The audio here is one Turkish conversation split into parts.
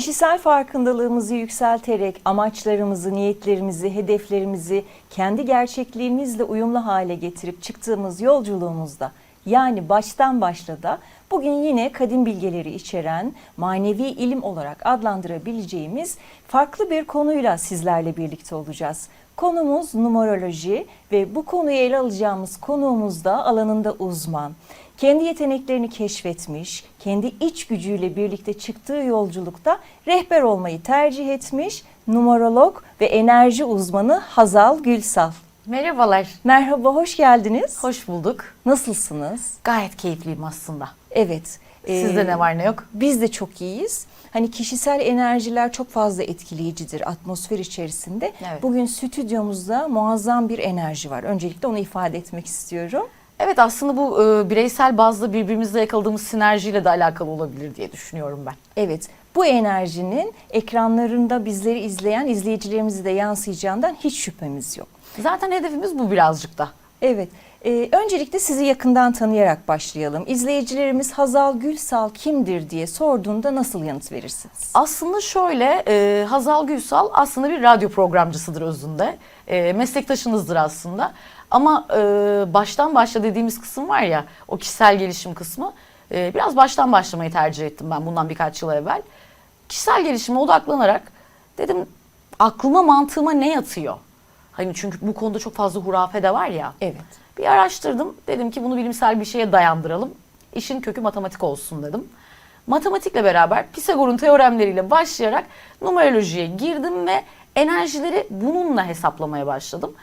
Kişisel farkındalığımızı yükselterek amaçlarımızı, niyetlerimizi, hedeflerimizi kendi gerçekliğimizle uyumlu hale getirip çıktığımız yolculuğumuzda yani baştan başlada bugün yine kadim bilgeleri içeren manevi ilim olarak adlandırabileceğimiz farklı bir konuyla sizlerle birlikte olacağız. Konumuz numeroloji ve bu konuyu ele alacağımız konuğumuz da alanında uzman. Kendi yeteneklerini keşfetmiş, kendi iç gücüyle birlikte çıktığı yolculukta rehber olmayı tercih etmiş numerolog ve enerji uzmanı Hazal Gülsal. Merhabalar. Merhaba, hoş geldiniz. Hoş bulduk. Nasılsınız? Gayet keyifliyim aslında. Evet. Sizde ee, ne var ne yok? Biz de çok iyiyiz. Hani kişisel enerjiler çok fazla etkileyicidir atmosfer içerisinde. Evet. Bugün stüdyomuzda muazzam bir enerji var. Öncelikle onu ifade etmek istiyorum. Evet aslında bu e, bireysel bazda birbirimizle yakaladığımız sinerjiyle de alakalı olabilir diye düşünüyorum ben. Evet, bu enerjinin ekranlarında bizleri izleyen izleyicilerimizi de yansıyacağından hiç şüphemiz yok. Zaten hedefimiz bu birazcık da. Evet, e, öncelikle sizi yakından tanıyarak başlayalım. İzleyicilerimiz Hazal Gülsal kimdir diye sorduğunda nasıl yanıt verirsiniz? Aslında şöyle e, Hazal Gülsal aslında bir radyo programcısıdır özünde. E, meslektaşınızdır aslında. Ama e, baştan başla dediğimiz kısım var ya o kişisel gelişim kısmı. e, biraz baştan başlamayı tercih ettim ben bundan birkaç yıl evvel. Kişisel gelişime odaklanarak dedim aklıma mantığıma ne yatıyor? Hani çünkü bu konuda çok fazla hurafe de var ya. Evet. Bir araştırdım. Dedim ki bunu bilimsel bir şeye dayandıralım. İşin kökü matematik olsun dedim. Matematikle beraber Pisagor'un teoremleriyle başlayarak numerolojiye girdim ve enerjileri bununla hesaplamaya başladım.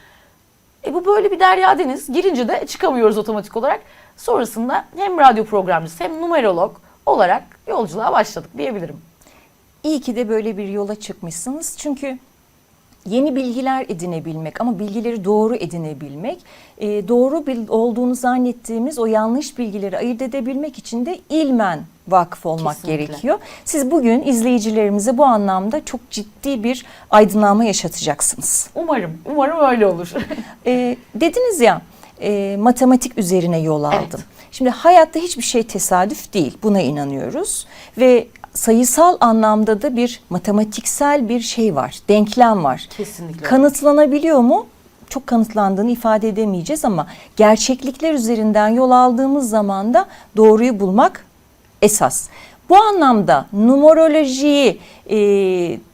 E bu böyle bir derya deniz. Girince de çıkamıyoruz otomatik olarak. Sonrasında hem radyo programcısı hem numerolog olarak yolculuğa başladık diyebilirim. İyi ki de böyle bir yola çıkmışsınız. Çünkü yeni bilgiler edinebilmek ama bilgileri doğru edinebilmek, e, doğru bil- olduğunu zannettiğimiz o yanlış bilgileri ayırt edebilmek için de ilmen vakıf olmak Kesinlikle. gerekiyor. Siz bugün izleyicilerimize bu anlamda çok ciddi bir aydınlanma yaşatacaksınız. Umarım, umarım öyle olur. E, dediniz ya e, matematik üzerine yol aldım. Evet. Şimdi hayatta hiçbir şey tesadüf değil. Buna inanıyoruz ve sayısal anlamda da bir matematiksel bir şey var. Denklem var. Kesinlikle. Kanıtlanabiliyor mu? Çok kanıtlandığını ifade edemeyeceğiz ama gerçeklikler üzerinden yol aldığımız zaman da doğruyu bulmak esas. Bu anlamda numerolojiyi e,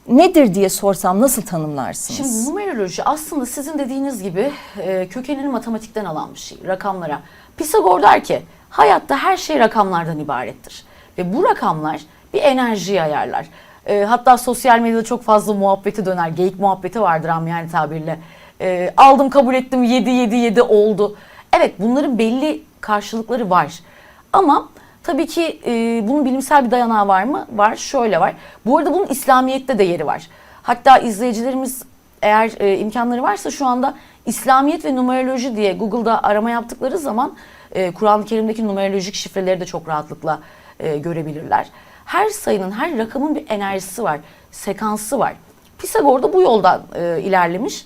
nedir diye sorsam nasıl tanımlarsınız? Şimdi numeroloji aslında sizin dediğiniz gibi e, kökenini matematikten alan bir şey, rakamlara. Pisagor der ki hayatta her şey rakamlardan ibarettir. Ve bu rakamlar bir enerjiyi ayarlar. E, hatta sosyal medyada çok fazla muhabbeti döner, geyik muhabbeti vardır yani tabirle. E, aldım kabul ettim 7 7 7 oldu. Evet bunların belli karşılıkları var. Ama tabii ki e, bunun bilimsel bir dayanağı var mı? Var. Şöyle var. Bu arada bunun İslamiyet'te de yeri var. Hatta izleyicilerimiz eğer e, imkanları varsa şu anda İslamiyet ve numeroloji diye Google'da arama yaptıkları zaman e, Kur'an-ı Kerim'deki numerolojik şifreleri de çok rahatlıkla e, görebilirler. Her sayının, her rakamın bir enerjisi var, sekansı var. Pisagor da bu yoldan e, ilerlemiş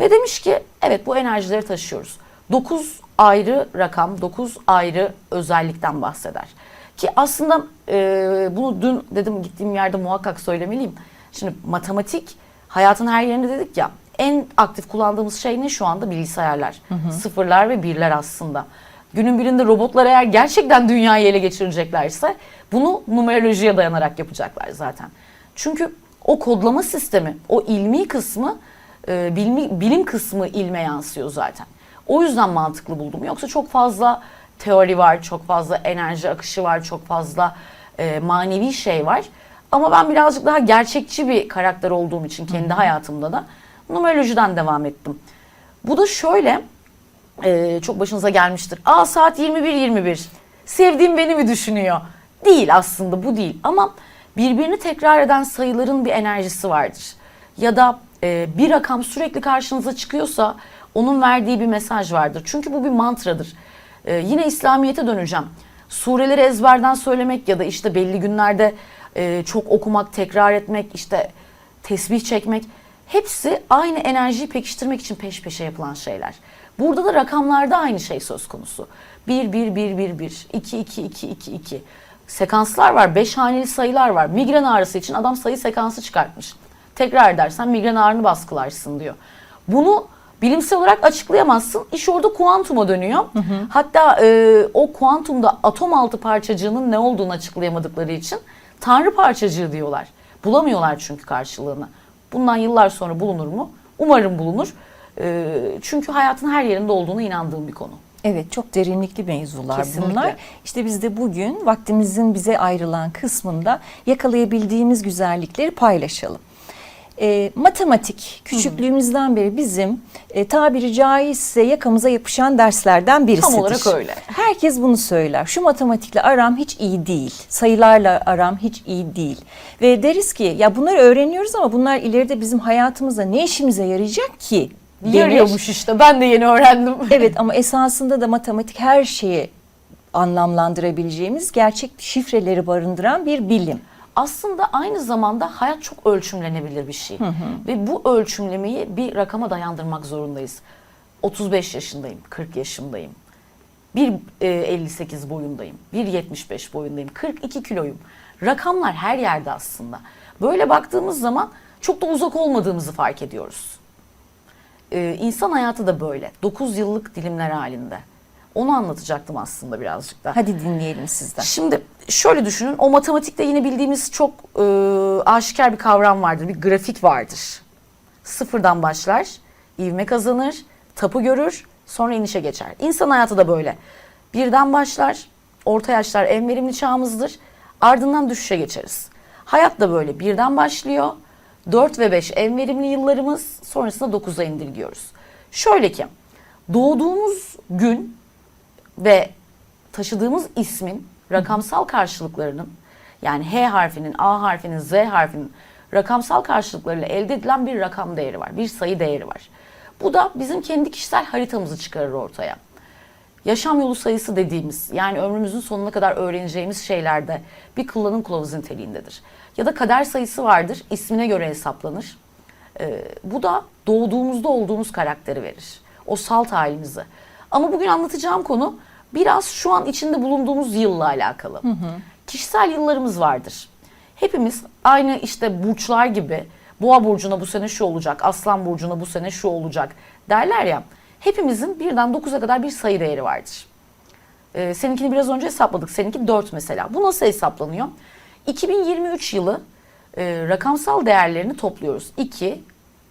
ve demiş ki evet bu enerjileri taşıyoruz. 9 ayrı rakam, 9 ayrı özellikten bahseder. Ki aslında e, bunu dün dedim gittiğim yerde muhakkak söylemeliyim. Şimdi matematik hayatın her yerinde dedik ya en aktif kullandığımız şey ne şu anda bilgisayarlar. Sıfırlar ve birler aslında. Günün birinde robotlar eğer gerçekten dünyayı ele geçireceklerse bunu numerolojiye dayanarak yapacaklar zaten. Çünkü o kodlama sistemi, o ilmi kısmı, e, bilmi, bilim kısmı ilme yansıyor zaten. O yüzden mantıklı buldum. Yoksa çok fazla teori var, çok fazla enerji akışı var, çok fazla e, manevi şey var. Ama ben birazcık daha gerçekçi bir karakter olduğum için kendi hayatımda da numerolojiden devam ettim. Bu da şöyle, e, çok başınıza gelmiştir. Aa saat 21.21, sevdiğim beni mi düşünüyor? Değil aslında bu değil ama birbirini tekrar eden sayıların bir enerjisi vardır. Ya da e, bir rakam sürekli karşınıza çıkıyorsa onun verdiği bir mesaj vardır. Çünkü bu bir mantradır. E, yine İslamiyet'e döneceğim. Sureleri ezberden söylemek ya da işte belli günlerde e, çok okumak, tekrar etmek, işte tesbih çekmek hepsi aynı enerjiyi pekiştirmek için peş peşe yapılan şeyler. Burada da rakamlarda aynı şey söz konusu. 1 1 1 1 1 2 2 2 2 2 Sekanslar var, beş haneli sayılar var. Migren ağrısı için adam sayı sekansı çıkartmış. Tekrar edersen migren ağrını baskılarsın diyor. Bunu bilimsel olarak açıklayamazsın. İş orada kuantuma dönüyor. Hatta e, o kuantumda atom altı parçacığının ne olduğunu açıklayamadıkları için tanrı parçacığı diyorlar. Bulamıyorlar çünkü karşılığını. Bundan yıllar sonra bulunur mu? Umarım bulunur. E, çünkü hayatın her yerinde olduğuna inandığım bir konu. Evet çok derinlikli mevzular Kesinlikle. bunlar. İşte biz de bugün vaktimizin bize ayrılan kısmında yakalayabildiğimiz güzellikleri paylaşalım. E, matematik küçüklüğümüzden beri bizim e, tabiri caizse yakamıza yapışan derslerden birisidir. olarak öyle. Herkes bunu söyler. Şu matematikle aram hiç iyi değil. Sayılarla aram hiç iyi değil. Ve deriz ki ya bunları öğreniyoruz ama bunlar ileride bizim hayatımıza ne işimize yarayacak ki? denir. Yarıyormuş işte. Ben de yeni öğrendim. Evet ama esasında da matematik her şeyi anlamlandırabileceğimiz gerçek şifreleri barındıran bir bilim. Aslında aynı zamanda hayat çok ölçümlenebilir bir şey. Ve bu ölçümlemeyi bir rakama dayandırmak zorundayız. 35 yaşındayım, 40 yaşındayım. 1.58 boyundayım, 1.75 boyundayım, 42 kiloyum. Rakamlar her yerde aslında. Böyle baktığımız zaman çok da uzak olmadığımızı fark ediyoruz. Ee, insan hayatı da böyle. 9 yıllık dilimler halinde. Onu anlatacaktım aslında birazcık da. Hadi dinleyelim sizden. Şimdi şöyle düşünün. O matematikte yine bildiğimiz çok e, aşikar bir kavram vardır. Bir grafik vardır. Sıfırdan başlar, ivme kazanır, tapu görür, sonra inişe geçer. İnsan hayatı da böyle. Birden başlar, orta yaşlar en verimli çağımızdır. Ardından düşüşe geçeriz. Hayat da böyle. Birden başlıyor. 4 ve 5 en verimli yıllarımız. Sonrasında 9'a indirgiyoruz. Şöyle ki doğduğumuz gün ve taşıdığımız ismin rakamsal karşılıklarının yani H harfinin, A harfinin, Z harfinin rakamsal karşılıklarıyla elde edilen bir rakam değeri var. Bir sayı değeri var. Bu da bizim kendi kişisel haritamızı çıkarır ortaya. Yaşam yolu sayısı dediğimiz yani ömrümüzün sonuna kadar öğreneceğimiz şeylerde bir kullanım kılavuzu niteliğindedir. Ya da kader sayısı vardır ismine göre hesaplanır. Ee, bu da doğduğumuzda olduğumuz karakteri verir. O salt halimizi. Ama bugün anlatacağım konu biraz şu an içinde bulunduğumuz yılla alakalı. Kişisel yıllarımız vardır. Hepimiz aynı işte burçlar gibi boğa burcuna bu sene şu olacak, aslan burcuna bu sene şu olacak derler ya. Hepimizin birden 9'a kadar bir sayı değeri vardır. Ee, seninkini biraz önce hesapladık. Seninki 4 mesela. Bu nasıl hesaplanıyor? 2023 yılı e, rakamsal değerlerini topluyoruz. 2,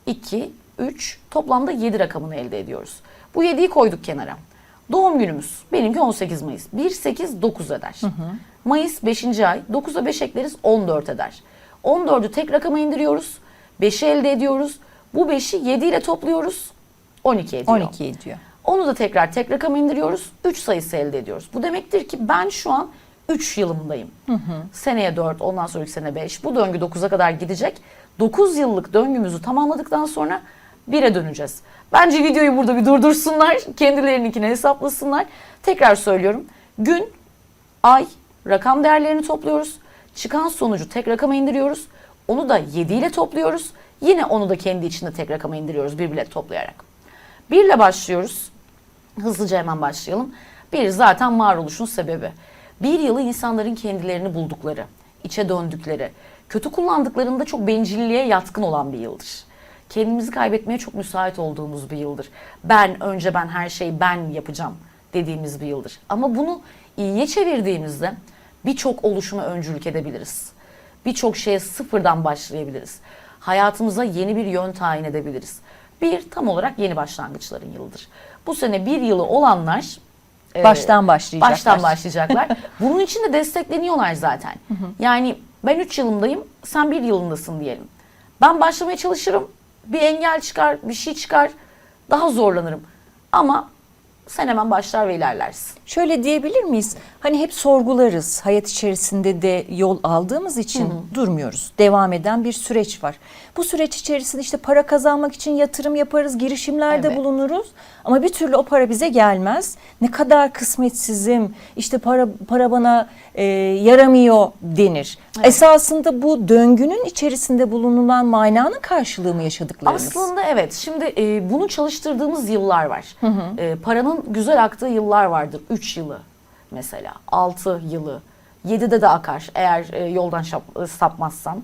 2, 3 toplamda 7 rakamını elde ediyoruz. Bu 7'yi koyduk kenara. Doğum günümüz benimki 18 Mayıs. 1, 8, 9 eder. Mayıs 5. ay. 9'a 5 ekleriz 14 eder. 14'ü tek rakama indiriyoruz. 5'i elde ediyoruz. Bu 5'i 7 ile topluyoruz. 12 ediyor. 12 ediyor. Onu da tekrar tek rakama indiriyoruz. 3 sayısı elde ediyoruz. Bu demektir ki ben şu an 3 yılımdayım. Seneye 4, ondan sonraki sene 5. Bu döngü 9'a kadar gidecek. 9 yıllık döngümüzü tamamladıktan sonra 1'e döneceğiz. Bence videoyu burada bir durdursunlar. Kendilerininkine hesaplasınlar. Tekrar söylüyorum. Gün, ay, rakam değerlerini topluyoruz. Çıkan sonucu tek rakama indiriyoruz. Onu da 7 ile topluyoruz. Yine onu da kendi içinde tek rakama indiriyoruz bir bilet toplayarak. 1 ile başlıyoruz. Hızlıca hemen başlayalım. Bir zaten varoluşun sebebi. Bir yılı insanların kendilerini buldukları, içe döndükleri, kötü kullandıklarında çok bencilliğe yatkın olan bir yıldır. Kendimizi kaybetmeye çok müsait olduğumuz bir yıldır. Ben, önce ben her şeyi ben yapacağım dediğimiz bir yıldır. Ama bunu iyiye çevirdiğimizde birçok oluşuma öncülük edebiliriz. Birçok şeye sıfırdan başlayabiliriz. Hayatımıza yeni bir yön tayin edebiliriz. Bir, tam olarak yeni başlangıçların yılıdır. Bu sene bir yılı olanlar e, Baştan başlayacaklar. Baştan başlayacaklar. Bunun için de destekleniyorlar zaten. Yani ben 3 yılındayım, sen 1 yılındasın diyelim. Ben başlamaya çalışırım, bir engel çıkar, bir şey çıkar, daha zorlanırım. Ama sen hemen başlar ve ilerlersin. Şöyle diyebilir miyiz? Hani hep sorgularız. Hayat içerisinde de yol aldığımız için durmuyoruz. Devam eden bir süreç var. Bu süreç içerisinde işte para kazanmak için yatırım yaparız, girişimlerde Evet. bulunuruz. Ama bir türlü o para bize gelmez. Ne kadar kısmetsizim, işte para para bana e, yaramıyor denir. Esasında bu döngünün içerisinde bulunulan mananın karşılığı mı yaşadıklarımız? Aslında evet. Şimdi e, bunu çalıştırdığımız yıllar var. E, paranın güzel aktığı yıllar vardır. 3 yılı mesela, 6 yılı, 7'de de akar eğer e, yoldan şap- sapmazsan.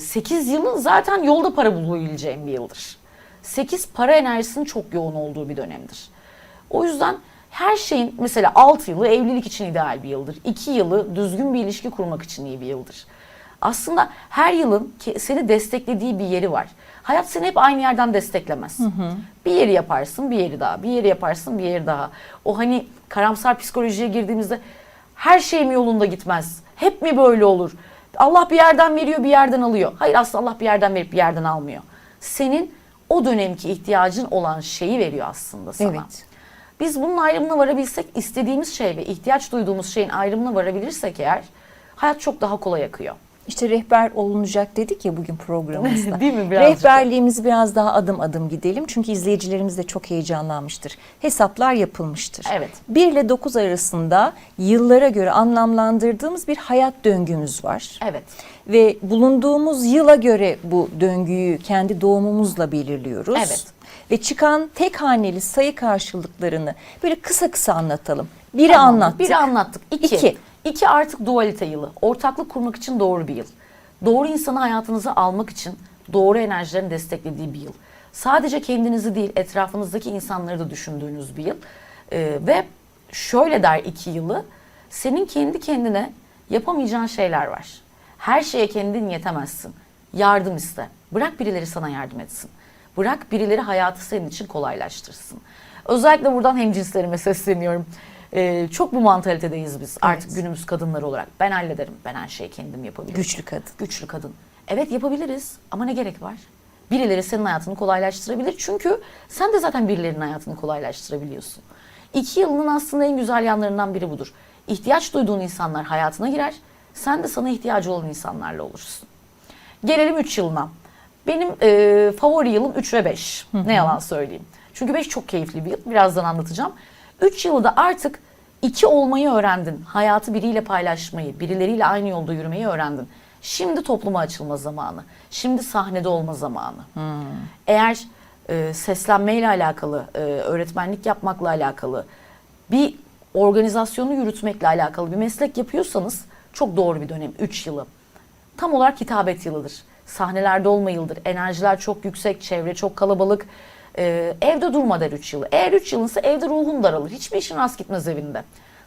8 yılın zaten yolda para bulabileceğin bir yıldır. 8 para enerjisinin çok yoğun olduğu bir dönemdir. O yüzden her şeyin mesela 6 yılı evlilik için ideal bir yıldır. 2 yılı düzgün bir ilişki kurmak için iyi bir yıldır. Aslında her yılın seni desteklediği bir yeri var. Hayat seni hep aynı yerden desteklemez. Bir yeri yaparsın, bir yeri daha, bir yeri yaparsın, bir yeri daha. O hani karamsar psikolojiye girdiğimizde her şey mi yolunda gitmez? Hep mi böyle olur? Allah bir yerden veriyor, bir yerden alıyor. Hayır aslında Allah bir yerden verip bir yerden almıyor. Senin o dönemki ihtiyacın olan şeyi veriyor aslında sana. Evet. Biz bunun ayrımına varabilsek, istediğimiz şey ve ihtiyaç duyduğumuz şeyin ayrımına varabilirsek eğer hayat çok daha kolay akıyor. İşte rehber olunacak dedik ya bugün programımızda. Değil mi? Birazcık. Rehberliğimizi biraz daha adım adım gidelim. Çünkü izleyicilerimiz de çok heyecanlanmıştır. Hesaplar yapılmıştır. Evet. 1 ile 9 arasında yıllara göre anlamlandırdığımız bir hayat döngümüz var. Evet. Ve bulunduğumuz yıla göre bu döngüyü kendi doğumumuzla belirliyoruz. Evet. Ve çıkan tek haneli sayı karşılıklarını böyle kısa kısa anlatalım. Biri Tamam, anlattık. Biri anlattık. İki. İki. İki artık dualite yılı. Ortaklık kurmak için doğru bir yıl. Doğru insanı hayatınıza almak için doğru enerjilerin desteklediği bir yıl. Sadece kendinizi değil etrafınızdaki insanları da düşündüğünüz bir yıl. Ee, ve şöyle der iki yılı. Senin kendi kendine yapamayacağın şeyler var. Her şeye kendin yetemezsin. Yardım iste. Bırak birileri sana yardım etsin. Bırak birileri hayatı senin için kolaylaştırsın. Özellikle buradan hemcinslerime sesleniyorum. Ee, çok bu mantalitedeyiz biz artık Evet. günümüz kadınları olarak. Ben hallederim. Ben her şeyi kendim yapabilirim. Güçlü kadın. Güçlü kadın. Evet yapabiliriz ama ne gerek var? Birileri senin hayatını kolaylaştırabilir. Çünkü sen de zaten birilerinin hayatını kolaylaştırabiliyorsun. İki yılının aslında en güzel yanlarından biri budur. İhtiyaç duyduğun insanlar hayatına girer. Sen de sana ihtiyacı olan insanlarla olursun. Gelelim 3 yılına. Benim e, favori yılım 3 ve 5. Ne yalan söyleyeyim. Çünkü 5 çok keyifli bir yıl. Birazdan anlatacağım. 3 yılı da artık iki olmayı öğrendin. Hayatı biriyle paylaşmayı, birileriyle aynı yolda yürümeyi öğrendin. Şimdi topluma açılma zamanı. Şimdi sahnede olma zamanı. Eğer e, seslenmeyle alakalı, e, öğretmenlik yapmakla alakalı, bir organizasyonu yürütmekle alakalı bir meslek yapıyorsanız çok doğru bir dönem 3 yılı. Tam olarak hitabet yılıdır. Sahnelerde olma yıldır. Enerjiler çok yüksek, çevre çok kalabalık. Ee, evde durma der 3 yılı. Eğer 3 yılınsa evde ruhun daralır. Hiçbir işin rast gitmez evinde.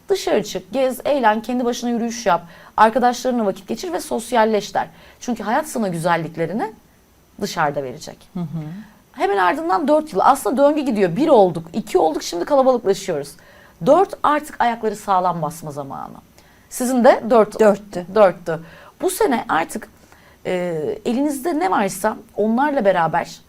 Dışarı çık, gez, eğlen, kendi başına yürüyüş yap. Arkadaşlarınla vakit geçir ve sosyalleş der. Çünkü hayat sana güzelliklerini dışarıda verecek. Hemen ardından 4 yıl. Aslında döngü gidiyor. 1 olduk, 2 olduk şimdi kalabalıklaşıyoruz. 4 artık ayakları sağlam basma zamanı. Sizin de 4 Dörttü. Dörttü. Bu sene artık e, elinizde ne varsa onlarla beraber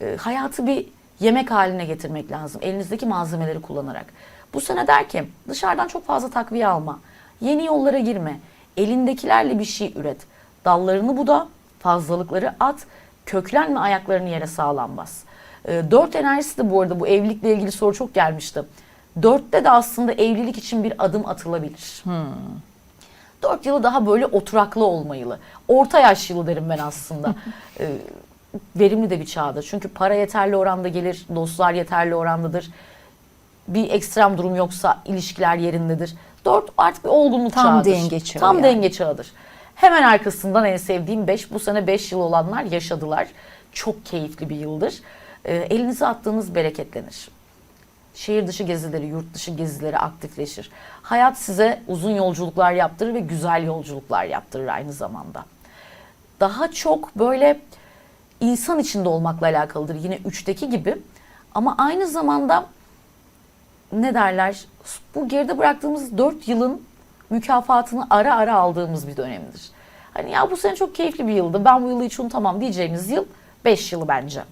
e, hayatı bir yemek haline getirmek lazım. Elinizdeki malzemeleri kullanarak. Bu sene der ki dışarıdan çok fazla takviye alma. Yeni yollara girme. Elindekilerle bir şey üret. Dallarını buda, fazlalıkları at, köklenme ayaklarını yere sağlam bas. E, dört enerjisi de bu arada bu evlilikle ilgili soru çok gelmişti. Dörtte de aslında evlilik için bir adım atılabilir. 4 yılı daha böyle oturaklı olma yılı. Orta yaş yılı derim ben aslında. Ee, verimli de bir çağda. Çünkü para yeterli oranda gelir, dostlar yeterli orandadır. Bir ekstrem durum yoksa ilişkiler yerindedir. 4 artık bir olgunluk Tam çağıdır. denge çağı Tam yani. denge çağıdır. Hemen arkasından en sevdiğim 5. Bu sene 5 yıl olanlar yaşadılar. Çok keyifli bir yıldır. Ee, elinize attığınız bereketlenir. Şehir dışı gezileri, yurt dışı gezileri aktifleşir. Hayat size uzun yolculuklar yaptırır ve güzel yolculuklar yaptırır aynı zamanda. Daha çok böyle insan içinde olmakla alakalıdır yine üçteki gibi. Ama aynı zamanda ne derler? Bu geride bıraktığımız dört yılın mükafatını ara ara aldığımız bir dönemdir. Hani ya bu sene çok keyifli bir yıldı. Ben bu yılı hiç unutamam diyeceğimiz yıl 5 yılı bence.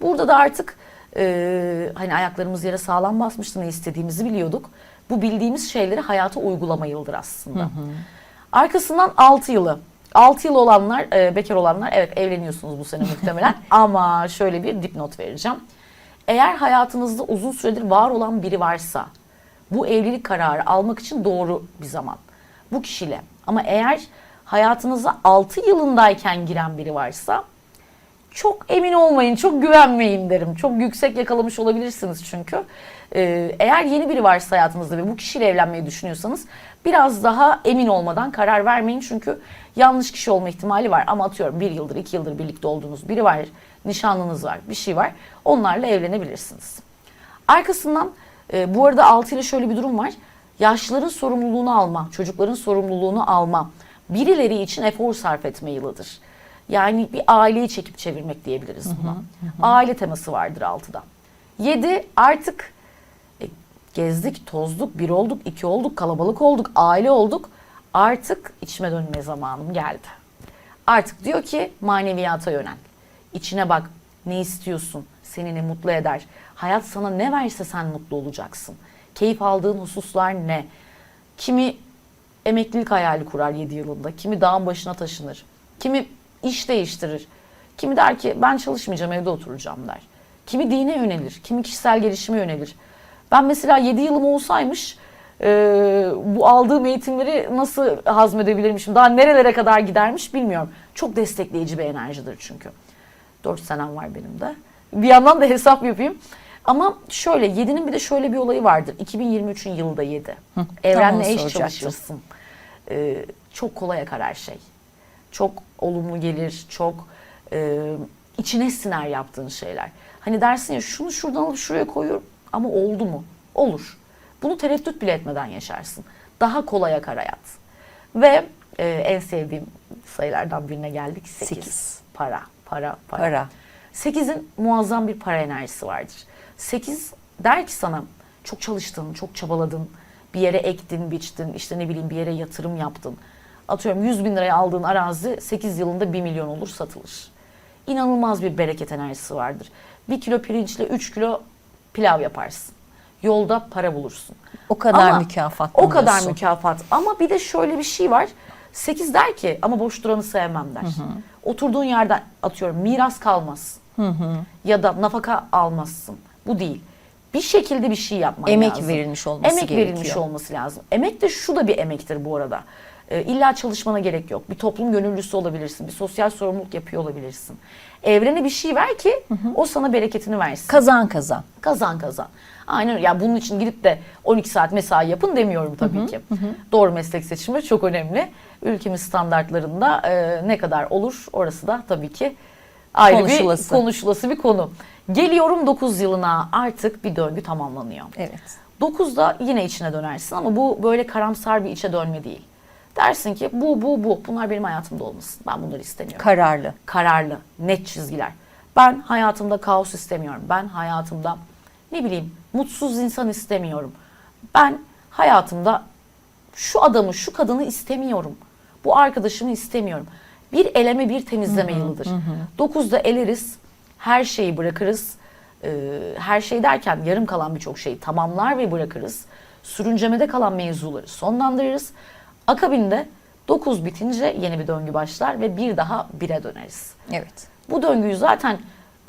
Burada da artık e, hani ayaklarımız yere sağlam basmıştı ne istediğimizi biliyorduk. Bu bildiğimiz şeyleri hayata uygulama yıldır aslında. Arkasından 6 yılı. 6 yıl olanlar, e, bekar olanlar evet evleniyorsunuz bu sene muhtemelen. Ama şöyle bir dipnot vereceğim. Eğer hayatınızda uzun süredir var olan biri varsa bu evlilik kararı almak için doğru bir zaman. Bu kişiyle. Ama eğer hayatınıza 6 yılındayken giren biri varsa çok emin olmayın, çok güvenmeyin derim. Çok yüksek yakalamış olabilirsiniz çünkü. Ee, eğer yeni biri varsa hayatınızda ve bu kişiyle evlenmeyi düşünüyorsanız biraz daha emin olmadan karar vermeyin. Çünkü yanlış kişi olma ihtimali var. Ama atıyorum bir yıldır, iki yıldır birlikte olduğunuz biri var, nişanlınız var, bir şey var. Onlarla evlenebilirsiniz. Arkasından e, bu arada 6 ile şöyle bir durum var. Yaşlıların sorumluluğunu alma, çocukların sorumluluğunu alma, birileri için efor sarf etme yılıdır. Yani bir aileyi çekip çevirmek diyebiliriz buna. Aile teması vardır 6'da. 7 artık gezdik, tozduk, bir olduk, iki olduk, kalabalık olduk, aile olduk. Artık içime dönme zamanım geldi. Artık diyor ki maneviyata yönel. İçine bak, ne istiyorsun, seni ne mutlu eder. Hayat sana ne verse sen mutlu olacaksın. Keyif aldığın hususlar ne? Kimi emeklilik hayali kurar 7 yılında, kimi dağın başına taşınır, kimi iş değiştirir. Kimi der ki ben çalışmayacağım evde oturacağım der. Kimi dine yönelir, kimi kişisel gelişime yönelir. Ben mesela 7 yılım olsaymış e, bu aldığım eğitimleri nasıl hazmedebilirmişim, daha nerelere kadar gidermiş bilmiyorum. Çok destekleyici bir enerjidir çünkü. 4 senem var benim de. Bir yandan da hesap yapayım. Ama şöyle 7'nin bir de şöyle bir olayı vardır. 2023'ün yılı da 7. onu Evrenle eş çalışırsın. Ee, çok kolay akar her şey. Çok olumlu gelir, çok e, içine siner yaptığın şeyler. Hani dersin ya şunu şuradan alıp şuraya koyuyorum ama oldu mu? Olur. Bunu tereddüt bile etmeden yaşarsın. Daha kolay akar hayat. Ve e, en sevdiğim sayılardan birine geldik. 8. Sekiz. Para, para, para. Para. 8'in muazzam bir para enerjisi vardır. 8 der ki sana çok çalıştın, çok çabaladın, bir yere ektin, biçtin, işte ne bileyim bir yere yatırım yaptın. Atıyorum 100 bin liraya aldığın arazi 8 yılında 1 milyon olur satılır. İnanılmaz bir bereket enerjisi vardır. 1 kilo pirinçle 3 kilo pilav yaparsın. Yolda para bulursun. O kadar Ama mükafat O kadar buluyorsun. mükafat. Ama bir de şöyle bir şey var. 8 der ki ama boş duranı sevmem der. Oturduğun yerden atıyorum miras kalmaz. Ya da nafaka almazsın. Bu değil. Bir şekilde bir şey yapman Emek lazım. verilmiş olması Emek gerekiyor. verilmiş olması lazım. Emek de şu da bir emektir bu arada. Ee, illa çalışmana gerek yok. Bir toplum gönüllüsü olabilirsin. Bir sosyal sorumluluk yapıyor olabilirsin. Evrene bir şey ver ki o sana bereketini versin. Kazan kazan. Kazan kazan. Aynen. Ya bunun için gidip de 12 saat mesai yapın demiyorum tabii ki. Doğru meslek seçimi çok önemli. Ülkemiz standartlarında e, ne kadar olur orası da tabii ki ayrı Konuşulası. bir konuşulası bir konu. Geliyorum 9 yılına artık bir döngü tamamlanıyor. Evet. 9'da yine içine dönersin ama bu böyle karamsar bir içe dönme değil. Dersin ki bu bu bu bunlar benim hayatımda olmasın. Ben bunları istemiyorum Kararlı. kararlı, net çizgiler. Ben hayatımda kaos istemiyorum. Ben hayatımda ne bileyim mutsuz insan istemiyorum. Ben hayatımda şu adamı, şu kadını istemiyorum. Bu arkadaşımı istemiyorum. Bir eleme bir temizleme yılıdır. Dokuzda eleriz, her şeyi bırakırız. Ee, her şey derken yarım kalan birçok şeyi tamamlar ve bırakırız. Sürüncemede kalan mevzuları sonlandırırız. Akabinde 9 bitince yeni bir döngü başlar ve bir daha bire döneriz. Evet. Bu döngüyü zaten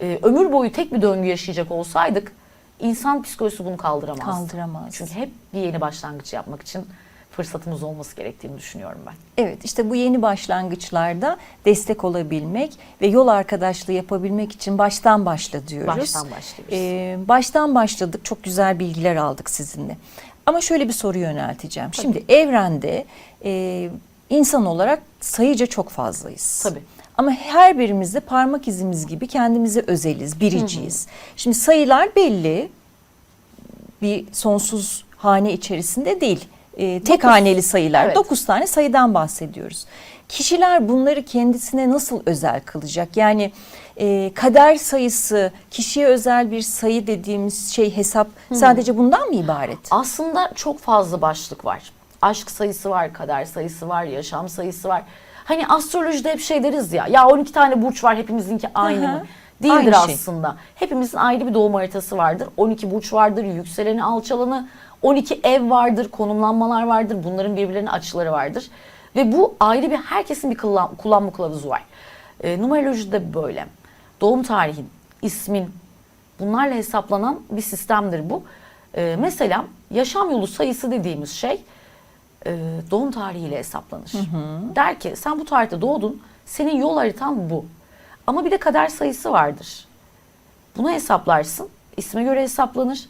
e, ömür boyu tek bir döngü yaşayacak olsaydık insan psikolojisi bunu kaldıramazdı. Kaldıramaz. Çünkü hep bir yeni başlangıç yapmak için fırsatımız olması gerektiğini düşünüyorum ben. Evet işte bu yeni başlangıçlarda destek olabilmek ve yol arkadaşlığı yapabilmek için baştan başla diyoruz. Baştan başlıyoruz. Ee, baştan başladık çok güzel bilgiler aldık sizinle. Ama şöyle bir soru yönelteceğim. Şimdi evrende e, insan olarak sayıca çok fazlayız. Tabii. Ama her birimizde parmak izimiz gibi kendimize özeliz, biriciyiz. Şimdi sayılar belli, bir sonsuz hane içerisinde değil. Ee, tek Dokuz. haneli sayılar. Evet. 9 tane sayıdan bahsediyoruz. Kişiler bunları kendisine nasıl özel kılacak? Yani e, kader sayısı, kişiye özel bir sayı dediğimiz şey hesap sadece bundan mı ibaret? Aslında çok fazla başlık var. Aşk sayısı var, kader sayısı var, yaşam sayısı var. Hani astrolojide hep şey deriz ya, ya 12 tane burç var hepimizinki aynı mı? Değildir Aynı şey. aslında. Hepimizin ayrı bir doğum haritası vardır. 12 burç vardır, yükseleni, alçalanı, 12 ev vardır, konumlanmalar vardır. Bunların birbirlerine açıları vardır. Ve bu ayrı bir, herkesin bir kullan, kullanma kılavuzu var. E, numerolojide böyle. Doğum tarihin, ismin, bunlarla hesaplanan bir sistemdir bu. Ee, mesela yaşam yolu sayısı dediğimiz şey e, doğum tarihiyle hesaplanır. Der ki sen bu tarihte doğdun, senin yol haritan bu. Ama bir de kader sayısı vardır. Bunu hesaplarsın, isme göre hesaplanır.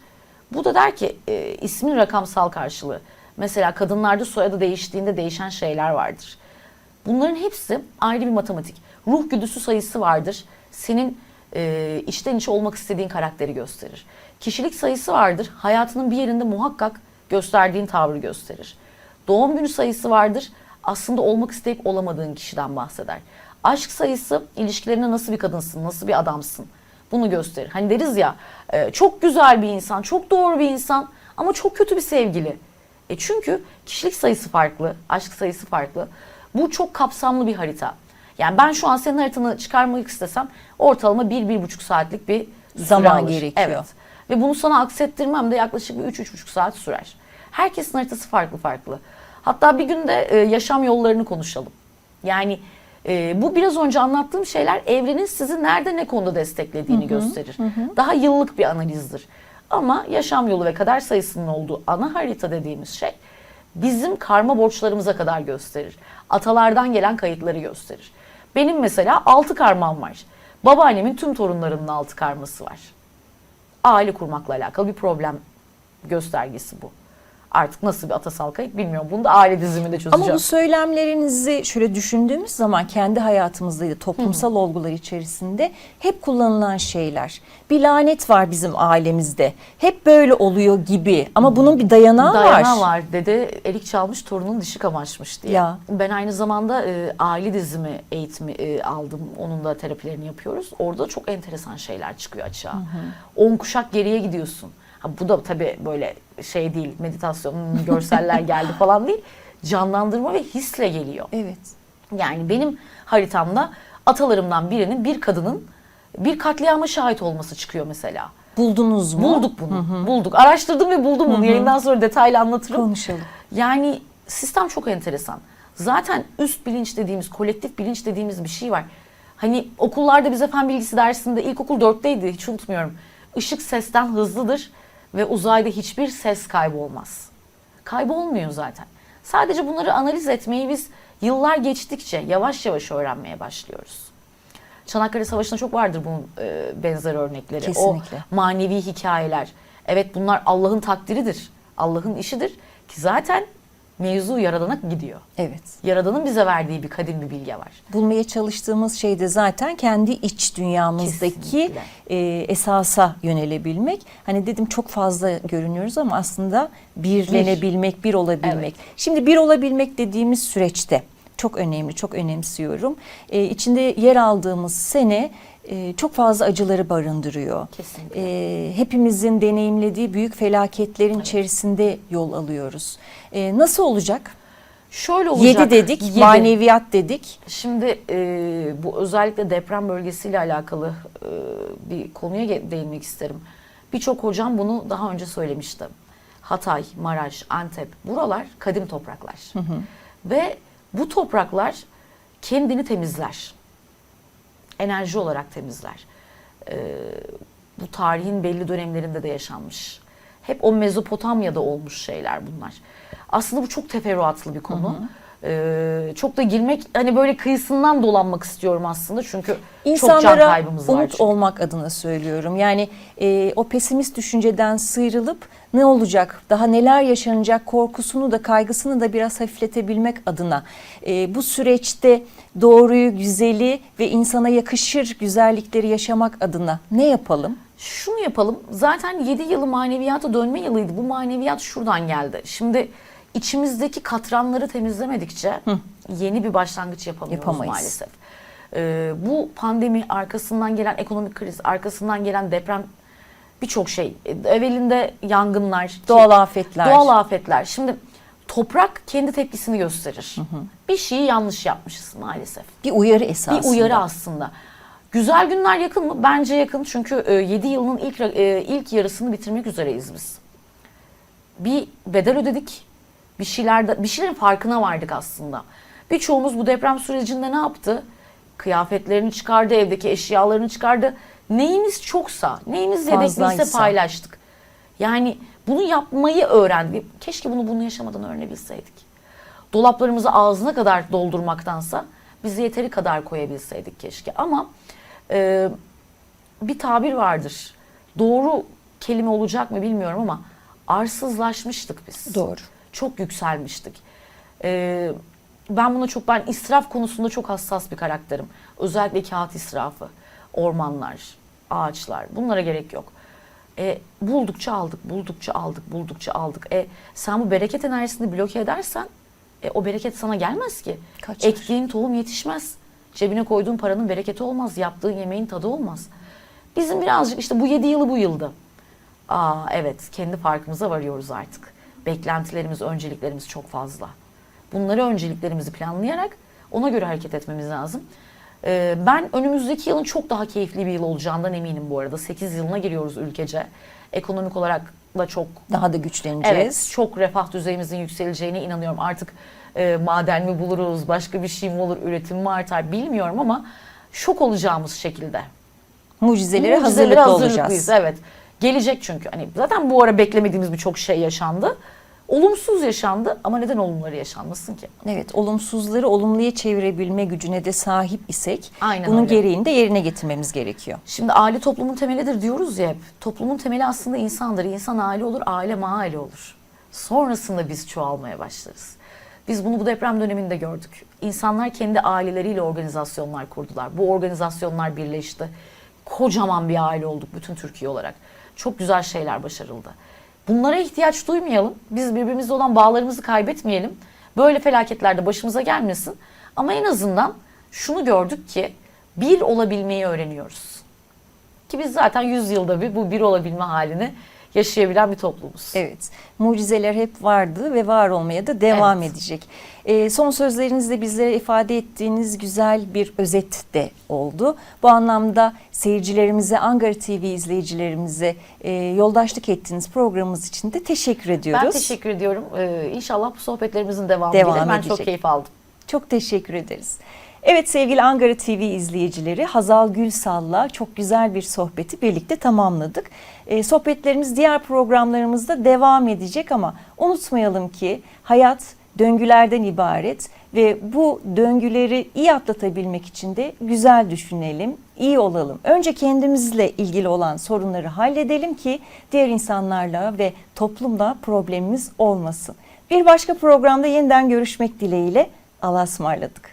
Bu da der ki e, ismin rakamsal karşılığı. Mesela kadınlarda soyadı değiştiğinde değişen şeyler vardır. Bunların hepsi ayrı bir matematik. Ruh güdüsü sayısı vardır. Senin e, içten içe olmak istediğin karakteri gösterir. Kişilik sayısı vardır. Hayatının bir yerinde muhakkak gösterdiğin tavrı gösterir. Doğum günü sayısı vardır. Aslında olmak isteyip olamadığın kişiden bahseder. Aşk sayısı ilişkilerine nasıl bir kadınsın, nasıl bir adamsın bunu gösterir. Hani deriz ya e, çok güzel bir insan, çok doğru bir insan ama çok kötü bir sevgili. E çünkü kişilik sayısı farklı, aşk sayısı farklı. Bu çok kapsamlı bir harita. Yani ben şu an senin haritanı çıkarmak istesem ortalama 1-1,5 saatlik bir Zaman alır. gerekiyor. Evet. Ve bunu sana aksettirmem de yaklaşık bir 3-3,5 saat sürer. Herkesin haritası farklı farklı. Hatta bir gün de e, yaşam yollarını konuşalım. Yani e, bu biraz önce anlattığım şeyler evrenin sizi nerede ne konuda desteklediğini gösterir. Daha yıllık bir analizdir. Ama yaşam yolu ve kader sayısının olduğu ana harita dediğimiz şey bizim karma borçlarımıza kadar gösterir. Atalardan gelen kayıtları gösterir. Benim mesela altı karmam var. Babaannemin tüm torunlarının altı karması var. Aile kurmakla alakalı bir problem göstergesi bu. Artık nasıl bir atasal kayıt bilmiyorum. Bunu da aile diziminde çözeceğim. Ama bu söylemlerinizi şöyle düşündüğümüz zaman kendi hayatımızda da toplumsal olgular içerisinde hep kullanılan şeyler. Bir lanet var bizim ailemizde. Hep böyle oluyor gibi. Ama bunun bir dayanağı, Dayanağı var. var. Dede elik çalmış torunun dişi kamaşmış diye. Ya. Ben aynı zamanda e, aile dizimi eğitimi e, aldım. Onun da terapilerini yapıyoruz. Orada çok enteresan şeyler çıkıyor açığa. 10 kuşak geriye gidiyorsun. Ha, bu da tabii böyle şey değil meditasyon görseller geldi falan değil. Canlandırma ve hisle geliyor. Evet. Yani benim haritamda atalarımdan birinin bir kadının bir katliama şahit olması çıkıyor mesela. Buldunuz mu? Bulduk bunu. Bulduk. Araştırdım ve buldum bunu. Yayından sonra detaylı anlatırım. Konuşalım. Yani sistem çok enteresan. Zaten üst bilinç dediğimiz, kolektif bilinç dediğimiz bir şey var. Hani okullarda bize fen bilgisi dersinde ilkokul 4'teydi hiç unutmuyorum. Işık sesten hızlıdır ve uzayda hiçbir ses kaybolmaz. Kaybolmuyor zaten. Sadece bunları analiz etmeyi biz yıllar geçtikçe yavaş yavaş öğrenmeye başlıyoruz. Çanakkale Savaşı'nda çok vardır bunun e, benzer örnekleri. Kesinlikle. O manevi hikayeler. Evet bunlar Allah'ın takdiridir. Allah'ın işidir. Ki zaten mevzu Yaradan'a gidiyor. Evet. Yaradan'ın bize verdiği bir kadim bir bilgi var. Bulmaya çalıştığımız şey de zaten kendi iç dünyamızdaki Kesinlikle. e, esasa yönelebilmek. Hani dedim çok fazla görünüyoruz ama aslında birlenebilmek, bir olabilmek. Şimdi bir olabilmek dediğimiz süreçte çok önemli, çok önemsiyorum. E, içinde yer aldığımız sene e, çok fazla acıları barındırıyor. Kesinlikle. E, hepimizin deneyimlediği büyük felaketlerin içerisinde yol alıyoruz. E, nasıl olacak? Şöyle olacak. Yedi dedik, Yedi. maneviyat dedik. Şimdi e, bu özellikle deprem bölgesiyle alakalı e, bir konuya değinmek isterim. Birçok hocam bunu daha önce söylemişti. Hatay, Maraş, Antep buralar kadim topraklar. Ve bu topraklar kendini temizler. Enerji olarak temizler. E, bu tarihin belli dönemlerinde de yaşanmış. Hep o Mezopotamya'da olmuş şeyler bunlar. Aslında bu çok teferruatlı bir konu. Ee, çok da girmek hani böyle kıyısından dolanmak istiyorum aslında çünkü çok can İnsanlara kaybımız var. umut çünkü. olmak adına söylüyorum. Yani e, o pesimist düşünceden sıyrılıp ne olacak, daha neler yaşanacak korkusunu da kaygısını da biraz hafifletebilmek adına e, bu süreçte doğruyu, güzeli ve insana yakışır güzellikleri yaşamak adına ne yapalım? Şunu yapalım. Zaten 7 yılı maneviyata dönme yılıydı. Bu maneviyat şuradan geldi. Şimdi içimizdeki katranları temizlemedikçe yeni bir başlangıç yapamıyoruz Yapamayız. maalesef. Ee, bu pandemi arkasından gelen ekonomik kriz, arkasından gelen deprem birçok şey. E, Evvelinde yangınlar, Doğal afetler. Doğal afetler. Şimdi toprak kendi tepkisini gösterir. Bir şeyi yanlış yapmışız maalesef. Bir uyarı esasında. Bir uyarı aslında. Güzel günler yakın mı? Bence yakın. Çünkü 7 yılın ilk e, ilk yarısını bitirmek üzereyiz biz. Bir bedel ödedik. Bir şeyler bir şeylerin farkına vardık aslında. Birçoğumuz bu deprem sürecinde ne yaptı? Kıyafetlerini çıkardı, evdeki eşyalarını çıkardı. Neyimiz çoksa, neyimiz yedekliyse paylaştık. Yani bunu yapmayı öğrendik. Keşke bunu bunu yaşamadan öğrenebilseydik. Dolaplarımızı ağzına kadar doldurmaktansa bizi yeteri kadar koyabilseydik keşke. Ama e, bir tabir vardır. Doğru kelime olacak mı bilmiyorum ama arsızlaşmıştık biz. Doğru. Çok yükselmiştik. Ee, ben buna çok ben israf konusunda çok hassas bir karakterim. Özellikle kağıt israfı, ormanlar, ağaçlar bunlara gerek yok. E, buldukça aldık, buldukça aldık, buldukça aldık. E, sen bu bereket enerjisini bloke edersen e, o bereket sana gelmez ki. Kaçar. Ektiğin tohum yetişmez. Cebine koyduğun paranın bereketi olmaz. Yaptığın yemeğin tadı olmaz. Bizim birazcık işte bu 7 yılı bu yıldı. Aa evet kendi farkımıza varıyoruz artık. Beklentilerimiz, önceliklerimiz çok fazla. Bunları önceliklerimizi planlayarak ona göre hareket etmemiz lazım. Ee, ben önümüzdeki yılın çok daha keyifli bir yıl olacağından eminim bu arada. 8 yılına giriyoruz ülkece. Ekonomik olarak da çok Daha da güçleneceğiz. Evet, çok refah düzeyimizin yükseleceğine inanıyorum. Artık e, maden mi buluruz, başka bir şey mi olur, üretim mi artar bilmiyorum ama şok olacağımız şekilde. Mucizelere, Mucizelere hazırlıklı olacağız. Evet. Gelecek çünkü. Hani zaten bu ara beklemediğimiz birçok şey yaşandı. Olumsuz yaşandı ama neden olumları yaşanmasın ki? Evet, olumsuzları olumluya çevirebilme gücüne de sahip isek Aynen bunun öyle. gereğini de yerine getirmemiz gerekiyor. Şimdi aile toplumun temelidir diyoruz ya hep. Toplumun temeli aslında insandır. İnsan aile olur, aile mahalle olur. Sonrasında biz çoğalmaya başlarız. Biz bunu bu deprem döneminde gördük. İnsanlar kendi aileleriyle organizasyonlar kurdular. Bu organizasyonlar birleşti. Kocaman bir aile olduk bütün Türkiye olarak. Çok güzel şeyler başarıldı. Bunlara ihtiyaç duymayalım. Biz birbirimizle olan bağlarımızı kaybetmeyelim. Böyle felaketler de başımıza gelmesin. Ama en azından şunu gördük ki bir olabilmeyi öğreniyoruz. Ki biz zaten 100 yılda bir bu bir olabilme halini yaşayabilen bir toplumuz. Evet, mucizeler hep vardı ve var olmaya da devam Evet. edecek. Ee, son sözlerinizde bizlere ifade ettiğiniz güzel bir özet de oldu. Bu anlamda seyircilerimize, Ankara TV izleyicilerimize e, yoldaşlık ettiğiniz programımız için de teşekkür ediyoruz. Ben teşekkür ediyorum. Ee, inşallah bu sohbetlerimizin devamı Devam gelir. Ben edecek. çok keyif aldım. Çok teşekkür ederiz. Evet sevgili Ankara TV izleyicileri Hazal Gülsal'la çok güzel bir sohbeti birlikte tamamladık. Ee, sohbetlerimiz diğer programlarımızda devam edecek ama unutmayalım ki hayat döngülerden ibaret ve bu döngüleri iyi atlatabilmek için de güzel düşünelim, iyi olalım. Önce kendimizle ilgili olan sorunları halledelim ki diğer insanlarla ve toplumla problemimiz olmasın. Bir başka programda yeniden görüşmek dileğiyle Allah'a ısmarladık.